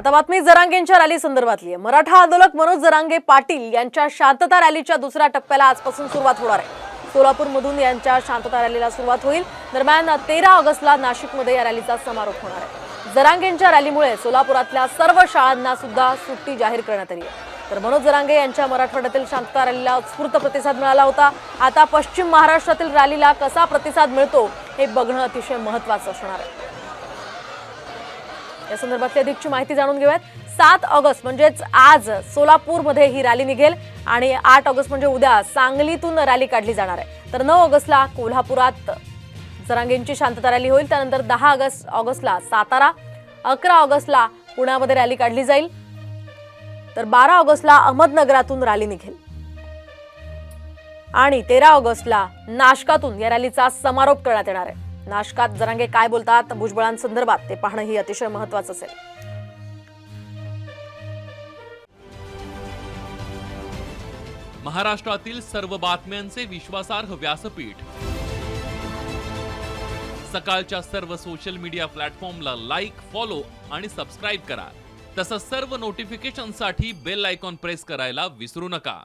आता बातमी जरांगेंच्या रॅली संदर्भातली आहे. मराठा आंदोलक मनोज जरांगे पाटील यांच्या शांतता रॅलीच्या दुसऱ्या टप्प्याला आजपासून सुरुवात होणार आहे. सोलापूरमधून यांच्या शांतता रॅलीला सुरुवात होईल. दरम्यान तेरा ऑगस्टला नाशिकमध्ये या रॅलीचा समारोप होणार आहे. जरांगेंच्या रॅलीमुळे सोलापुरातल्या सर्व शाळांना सुद्धा सुट्टी जाहीर करण्यात आली आहे. तर मनोज जरांगे यांच्या मराठवाड्यातील शांतता रॅलीला उत्स्फूर्त प्रतिसाद मिळाला होता. आता पश्चिम महाराष्ट्रातील रॅलीला कसा प्रतिसाद मिळतो हे बघणं अतिशय महत्वाचं असणार आहे. या संदर्भातली अधिकची माहिती जाणून घेऊयात. सात ऑगस्ट म्हणजेच आज सोलापूरमध्ये ही रॅली निघेल आणि आठ ऑगस्ट म्हणजे उद्या सांगलीतून रॅली काढली जाणार आहे. तर नऊ ऑगस्टला कोल्हापुरात जरांगेंची शांतता रॅली होईल. त्यानंतर दहा ऑगस्ट ऑगस्टला सातारा अकरा ऑगस्टला पुण्यामध्ये रॅली काढली जाईल. तर बारा ऑगस्टला अहमदनगरातून रॅली निघेल. आणि तेरा ऑगस्टला नाशकातून या रॅलीचा समारोप करण्यात येणार आहे. नाशकात जरांगे काय बोलतात भुजबळांसंदर्भात ते पाहणं ही अतिशय महत्वाचं असेल. महाराष्ट्रातील सर्व बातम्यांचे विश्वासार्ह व्यासपीठ. सकाळच्या सर्व सोशल मीडिया प्लॅटफॉर्मला लाईक फॉलो आणि सबस्क्राईब करा. तसंच सर्व नोटिफिकेशनसाठी बेल आयकॉन प्रेस करायला विसरू नका.